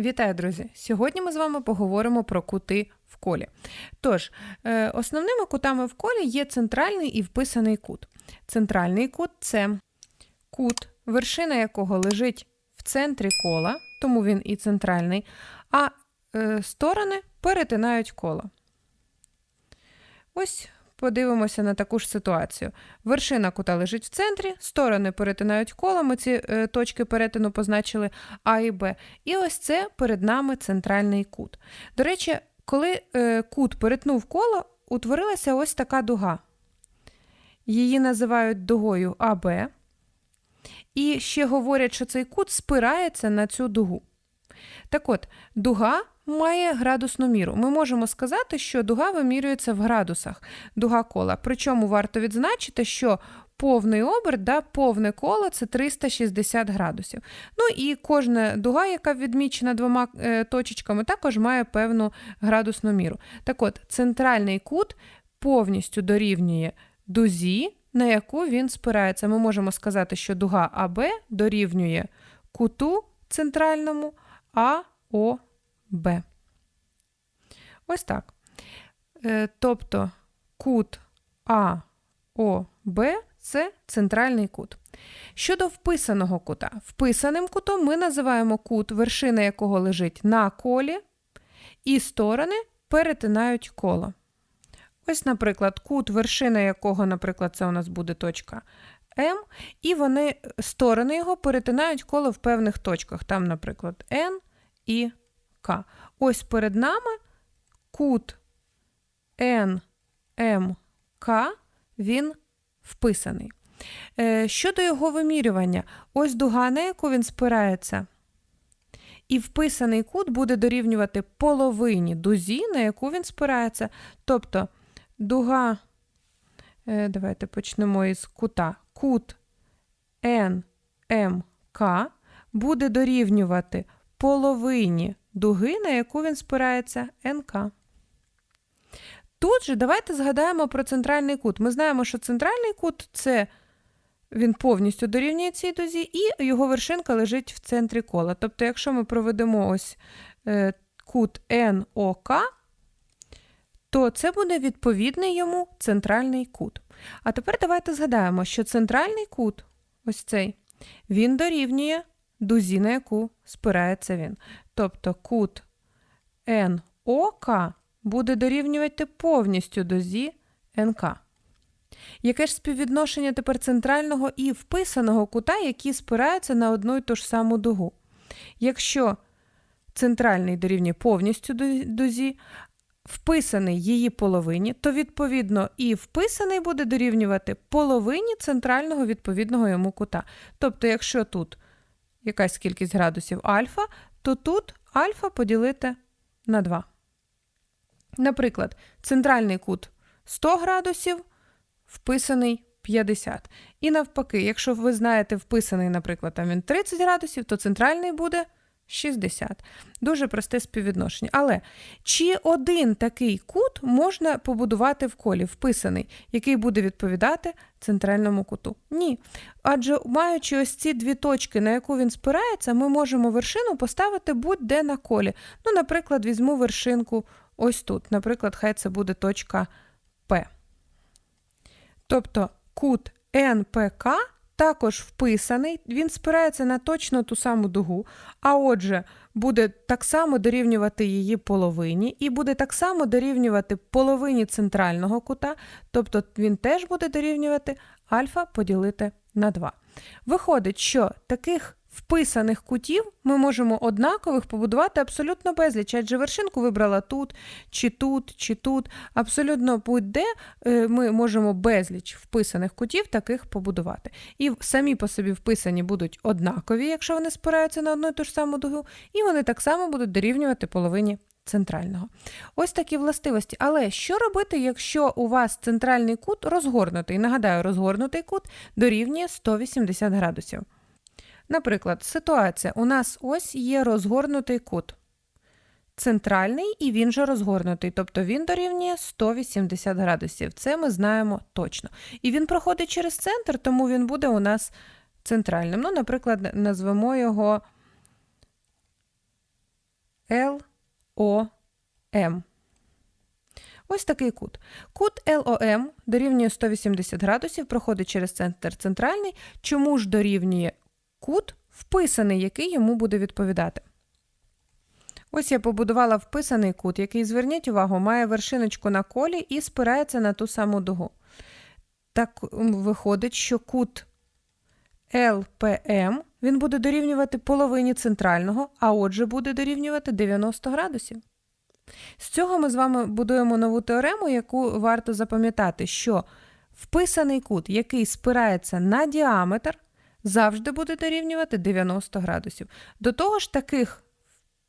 Вітаю, друзі! Сьогодні ми з вами поговоримо про кути в колі. Тож, е, основними кутами в колі є центральний і вписаний кут. Центральний кут це кут, вершина якого лежить в центрі кола, тому він і центральний, а е, сторони перетинають коло. Ось подивимося на таку ж ситуацію. Вершина кута лежить в центрі, сторони перетинають коло, ми ці е, точки перетину позначили А і Б. І ось це перед нами центральний кут. До речі, коли е, кут перетнув коло, утворилася ось така дуга. Її називають дугою АБ. І ще говорять, що цей кут спирається на цю дугу. Так от, дуга має градусну міру. Ми можемо сказати, що дуга вимірюється в градусах дуга кола. Причому варто відзначити, що повний оберт, да, повне коло це 360 градусів. Ну і кожна дуга, яка відмічена двома е, точечками, також має певну градусну міру. Так от, центральний кут повністю дорівнює дузі, на яку він спирається. Ми можемо сказати, що дуга АБ дорівнює куту центральному АОБ. Ось так. Е, тобто кут АОБ це центральний кут. Щодо вписаного кута, вписаним кутом ми називаємо кут, вершина якого лежить на колі, і сторони перетинають коло. Ось, наприклад, кут, вершина якого, наприклад, це у нас буде точка М, і вони, сторони його перетинають коло в певних точках. Там, наприклад, N і К. Ось перед нами кут НМК, він вписаний. Е, щодо його вимірювання, ось дуга, на яку він спирається, і вписаний кут буде дорівнювати половині дузі, на яку він спирається. Тобто дуга, е, давайте почнемо із кута, кут НМК буде дорівнювати половині дуги, на яку він спирається НК. Тут же давайте згадаємо про центральний кут. Ми знаємо, що центральний кут це він повністю дорівнює цій дозі, і його вершинка лежить в центрі кола. Тобто, якщо ми проведемо ось е, кут НОК, то це буде відповідний йому центральний кут. А тепер давайте згадаємо, що центральний кут, ось цей, він дорівнює дузі, на яку спирається він. Тобто кут НОК буде дорівнювати повністю дозі НК. Яке ж співвідношення тепер центрального і вписаного кута, які спираються на одну і ту ж саму дугу? Якщо центральний дорівнює повністю дозі, вписаний її половині, то, відповідно, і вписаний буде дорівнювати половині центрального відповідного йому кута. Тобто, якщо тут якась кількість градусів альфа, то тут альфа поділити на 2. Наприклад, центральний кут 100 градусів, вписаний 50. І навпаки, якщо ви знаєте, вписаний, наприклад, там він 30 градусів, то центральний буде 60. Дуже просте співвідношення. Але чи один такий кут можна побудувати в колі, вписаний, який буде відповідати центральному куту? Ні. Адже маючи ось ці дві точки, на яку він спирається, ми можемо вершину поставити будь-де на колі. Ну, наприклад, візьму вершинку ось тут. Наприклад, хай це буде точка П. Тобто кут НПК також вписаний, він спирається на точно ту саму дугу, а отже, буде так само дорівнювати її половині, і буде так само дорівнювати половині центрального кута, тобто він теж буде дорівнювати альфа поділити на 2. Виходить, що таких вписаних кутів ми можемо однакових побудувати абсолютно безліч, адже вершинку вибрала тут, чи тут, чи тут. Абсолютно будь-де е, ми можемо безліч вписаних кутів таких побудувати. І самі по собі вписані будуть однакові, якщо вони спираються на одну і ту ж саму дугу, і вони так само будуть дорівнювати половині. Центрального. Ось такі властивості. Але що робити, якщо у вас центральний кут розгорнутий? Нагадаю, розгорнутий кут дорівнює 180 градусів. Наприклад, ситуація. У нас ось є розгорнутий кут. Центральний і він же розгорнутий, тобто він дорівнює 180 градусів. Це ми знаємо точно. І він проходить через центр, тому він буде у нас центральним. Ну, Наприклад, назвемо його LOM. Ось такий кут. Кут LOM дорівнює 180 градусів, проходить через центр центральний. Чому ж дорівнює кут, вписаний, який йому буде відповідати? Ось я побудувала вписаний кут, який, зверніть увагу, має вершиночку на колі і спирається на ту саму дугу. Так виходить, що кут LPM він буде дорівнювати половині центрального, а отже буде дорівнювати 90 градусів. З цього ми з вами будуємо нову теорему, яку варто запам'ятати, що вписаний кут, який спирається на діаметр, завжди буде дорівнювати 90 градусів. До того ж, таких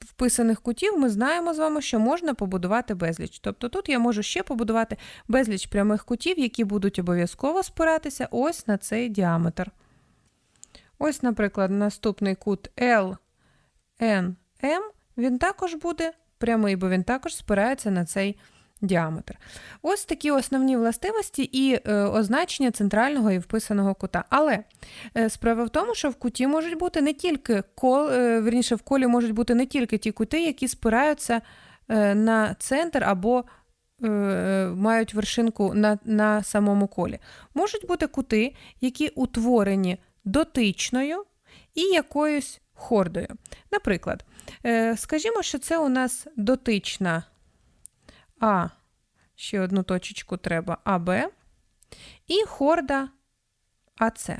вписаних кутів ми знаємо з вами, що можна побудувати безліч. Тобто тут я можу ще побудувати безліч прямих кутів, які будуть обов'язково спиратися ось на цей діаметр. Ось, наприклад, наступний кут LNM, він також буде прямий, бо він також спирається на цей діаметр. Ось такі основні властивості і е, означення центрального і вписаного кута. Але е, справа в тому, що в куті можуть бути не тільки кол, е, верніше, в колі можуть бути не тільки ті кути, які спираються на центр або мають вершинку на, на самому колі. Можуть бути кути, які утворені дотичною і якоюсь хордою. Наприклад, скажімо, що це у нас дотична А, ще одну точечку треба АБ, і хорда АЦ.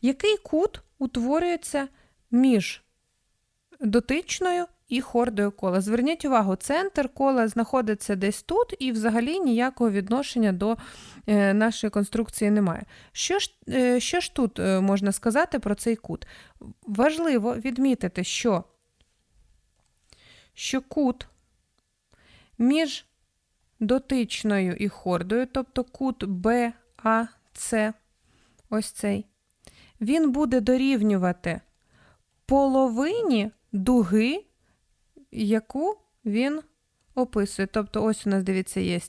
Який кут утворюється між дотичною і хордою кола? Зверніть увагу, центр кола знаходиться десь тут, і взагалі ніякого відношення до е, нашої конструкції немає. Що ж, е, що ж тут е, можна сказати про цей кут? Важливо відмітити, що, що кут між дотичною і хордою, тобто кут БАЦ, ось цей, він буде дорівнювати половині дуги, яку він описує. Тобто, ось у нас, дивіться, є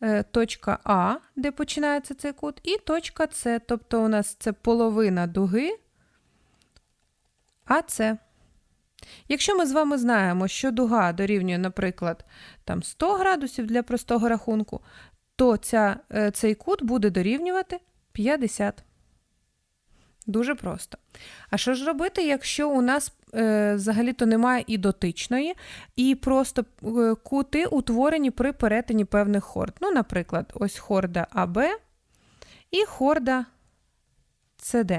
е, точка А, де починається цей кут, і точка С, тобто у нас це половина дуги АЦ. Якщо ми з вами знаємо, що дуга дорівнює, наприклад, там 100 градусів для простого рахунку, то ця, е, цей кут буде дорівнювати 50. Дуже просто. А що ж робити, якщо у нас е, взагалі-то немає і дотичної, і просто е, кути утворені при перетині певних хорд? Ну, наприклад, ось хорда АБ і хорда СД.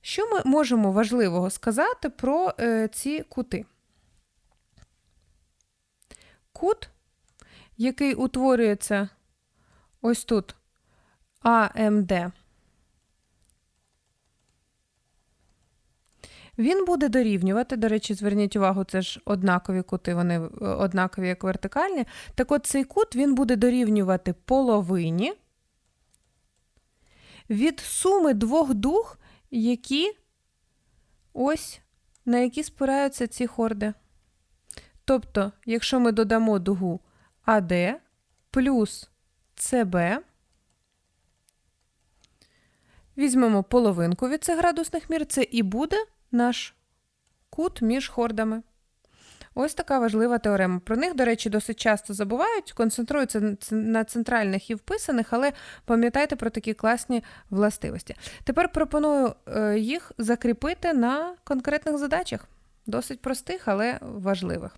Що ми можемо важливого сказати про е, ці кути? Кут, який утворюється ось тут АМД, він буде дорівнювати, до речі, зверніть увагу, це ж однакові кути, вони е, однакові як вертикальні. Так от цей кут він буде дорівнювати половині від суми двох дуг, які ось на які спираються ці хорди. Тобто, якщо ми додамо дугу АД плюс СБ, візьмемо половинку від цих градусних мір, це і буде наш кут між хордами. Ось така важлива теорема. Про них, до речі, досить часто забувають, концентруються на центральних і вписаних, але пам'ятайте про такі класні властивості. Тепер пропоную е, їх закріпити на конкретних задачах, досить простих, але важливих.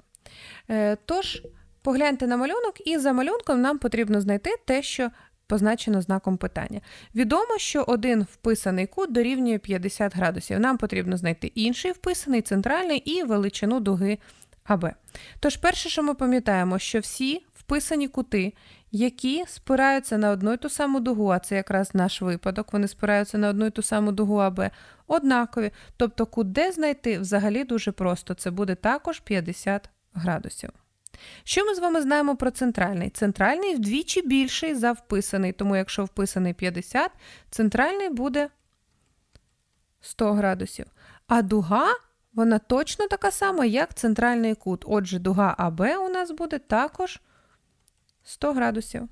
Е, тож, погляньте на малюнок, і за малюнком нам потрібно знайти те, що позначено знаком питання. Відомо, що один вписаний кут дорівнює 50 градусів. Нам потрібно знайти інший вписаний, центральний і величину дуги АБ. Тож, перше, що ми пам'ятаємо, що всі вписані кути, які спираються на одну і ту саму дугу, а це якраз наш випадок, вони спираються на одну і ту саму дугу АБ, однакові. Тобто, кут Д знайти взагалі дуже просто. Це буде також 50 градусів. Що ми з вами знаємо про центральний? Центральний вдвічі більший за вписаний, тому якщо вписаний 50, центральний буде 100 градусів. А дуга, вона точно така сама, як центральний кут. Отже, дуга АБ у нас буде також 100 градусів.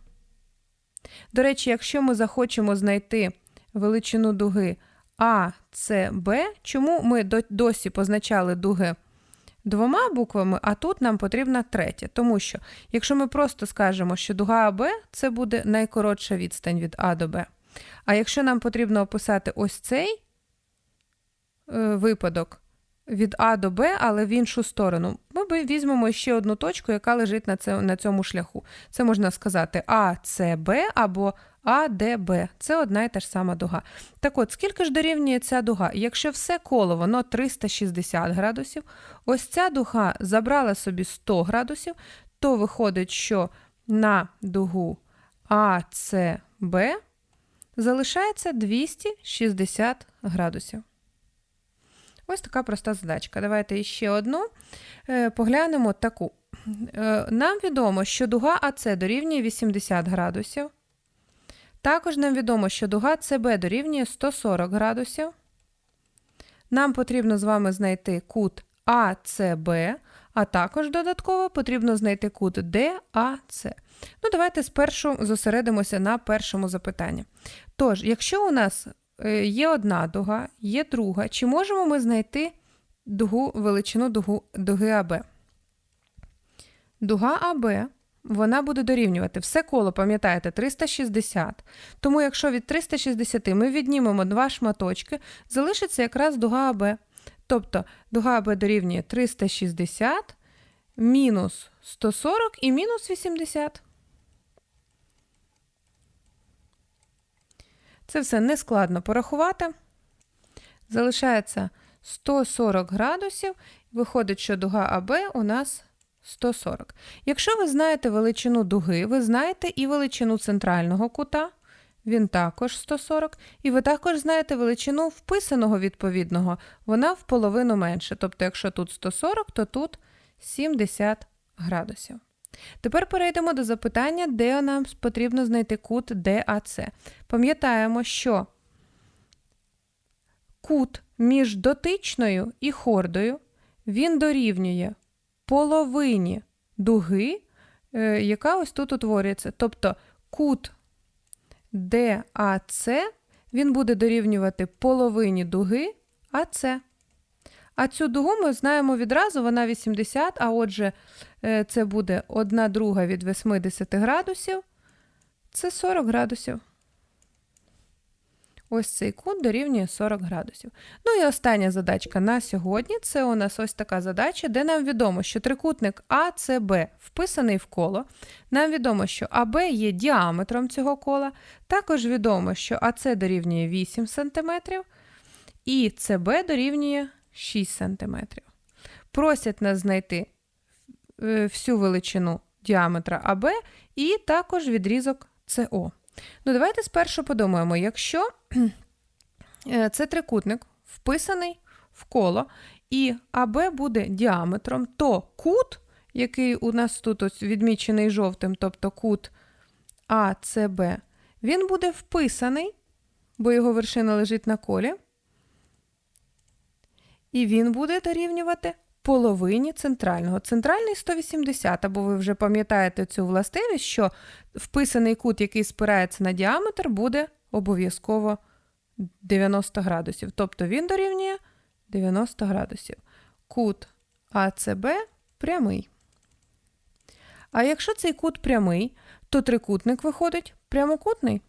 До речі, якщо ми захочемо знайти величину дуги АЦБ, чому ми досі позначали дуги двома буквами, а тут нам потрібна третя. Тому що, якщо ми просто скажемо, що дуга АБ це буде найкоротша відстань від А до Б. А якщо нам потрібно описати ось цей е, випадок від А до Б, але в іншу сторону, ми візьмемо ще одну точку, яка лежить на, цьому шляху. Це можна сказати АЦБ або АДБ. Це одна і та ж сама дуга. Так от, скільки ж дорівнює ця дуга? Якщо все коло воно 360 градусів, ось ця дуга забрала собі 100 градусів, то виходить, що на дугу АЦБ залишається 260 градусів. Ось така проста задачка. Давайте ще одну Е, поглянемо таку. Е, Нам відомо, що дуга АЦ дорівнює 80 градусів. Також нам відомо, що дуга СБ дорівнює 140 градусів. Нам потрібно з вами знайти кут АЦБ, а також додатково потрібно знайти кут ДАЦ. Ну, давайте спершу зосередимося на першому запитанні. Тож, якщо у нас є одна дуга, є друга, чи можемо ми знайти дугу, величину дугу, дуги АБ? Дуга АБ вона буде дорівнювати все коло, пам'ятаєте, 360. Тому, якщо від 360 ми віднімемо два шматочки, залишиться якраз дуга АБ. Тобто дуга АБ дорівнює 360, мінус 140 і мінус 80. Це все нескладно порахувати. Залишається 140 градусів. Виходить, що дуга АБ у нас 140. Якщо ви знаєте величину дуги, ви знаєте і величину центрального кута, він також 140. І ви також знаєте величину вписаного відповідного, вона в половину менше. Тобто, якщо тут 140, то тут 70 градусів. Тепер перейдемо до запитання, де нам потрібно знайти кут ДАЦ. Пам'ятаємо, що кут між дотичною і хордою він дорівнює половині дуги, е, яка ось тут утворюється. Тобто кут ДАЦ він буде дорівнювати половині дуги АЦ. А цю дугу ми знаємо відразу, вона 80, а отже, е, це буде 1 друга від 80 градусів. Це 40 градусів. Ось цей кут дорівнює 40 градусів. Ну і остання задачка на сьогодні це у нас ось така задача, де нам відомо, що трикутник АЦБ вписаний в коло. Нам відомо, що АБ є діаметром цього кола. Також відомо, що АЦ дорівнює 8 см і СБ дорівнює 6 см. Просять нас знайти е, всю величину діаметра АБ і також відрізок СО. Ну, давайте спершу подумаємо, якщо е, це трикутник вписаний в коло, і АБ буде діаметром, то кут, який у нас тут ось відмічений жовтим, тобто кут АЦБ, він буде вписаний, бо його вершина лежить на колі, і він буде дорівнювати половині центрального. Центральний 180, або ви вже пам'ятаєте цю властивість, що вписаний кут, який спирається на діаметр, буде обов'язково 90 градусів. Тобто він дорівнює 90 градусів. Кут АЦБ прямий. А якщо цей кут прямий, то трикутник виходить прямокутний.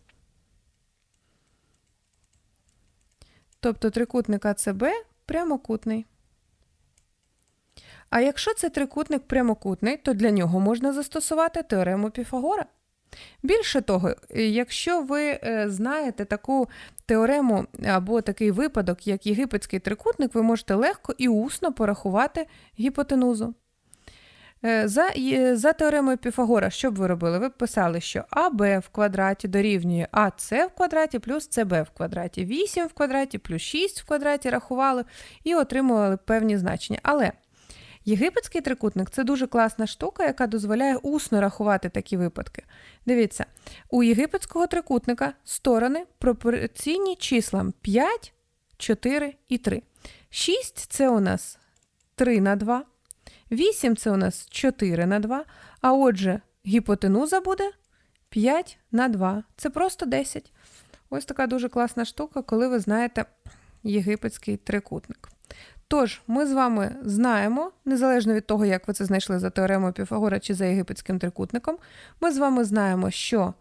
Тобто трикутник АЦБ прямокутний. А якщо це трикутник прямокутний, то для нього можна застосувати теорему Піфагора. Більше того, якщо ви е, знаєте таку теорему або такий випадок, як єгипетський трикутник, ви можете легко і усно порахувати гіпотенузу. Е, за за теоремою Піфагора, що б ви робили? Ви б писали, що АБ в квадраті дорівнює АС в квадраті плюс СБ в квадраті, 8 в квадраті плюс 6 в квадраті рахували і отримували певні значення. Але Єгипетський трикутник це дуже класна штука, яка дозволяє усно рахувати такі випадки. Дивіться, у єгипетського трикутника сторони пропорційні числам 5, 4 і 3. 6 це у нас 3 на 2, 8 це у нас 4 на 2, а отже, гіпотенуза буде 5 на 2. Це просто 10. Ось така дуже класна штука, коли ви знаєте єгипетський трикутник. Тож, ми з вами знаємо, незалежно від того, як ви це знайшли за теоремою Піфагора чи за єгипетським трикутником, ми з вами знаємо, що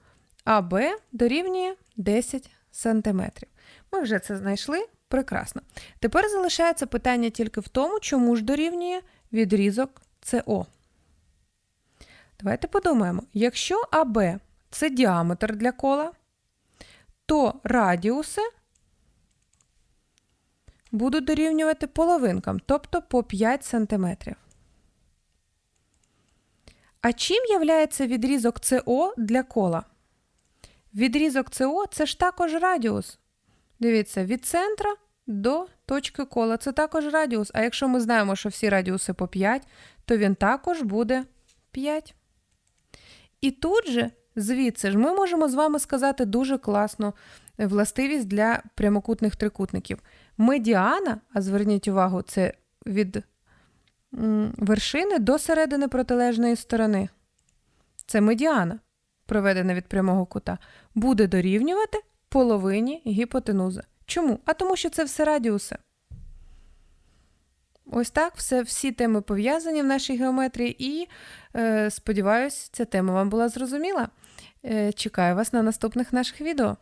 АБ дорівнює 10 см. Ми вже це знайшли. Прекрасно. Тепер залишається питання тільки в тому, чому ж дорівнює відрізок СО. Давайте подумаємо: якщо АБ це діаметр для кола, то радіуси будуть дорівнювати половинкам, тобто по 5 см. А чим являється відрізок СО для кола? Відрізок СО це ж також радіус. Дивіться, від центра до точки кола це також радіус. А якщо ми знаємо, що всі радіуси по 5, то він також буде 5. І тут же, звідси ж, ми можемо з вами сказати дуже класну властивість для прямокутних трикутників. Медіана, а зверніть увагу, це від вершини до середини протилежної сторони. Це медіана, проведена від прямого кута, буде дорівнювати половині гіпотенузи. Чому? А тому що це все радіуси. Ось так, все, всі теми пов'язані в нашій геометрії, і е, сподіваюся, ця тема вам була зрозуміла. Е, чекаю вас на наступних наших відео.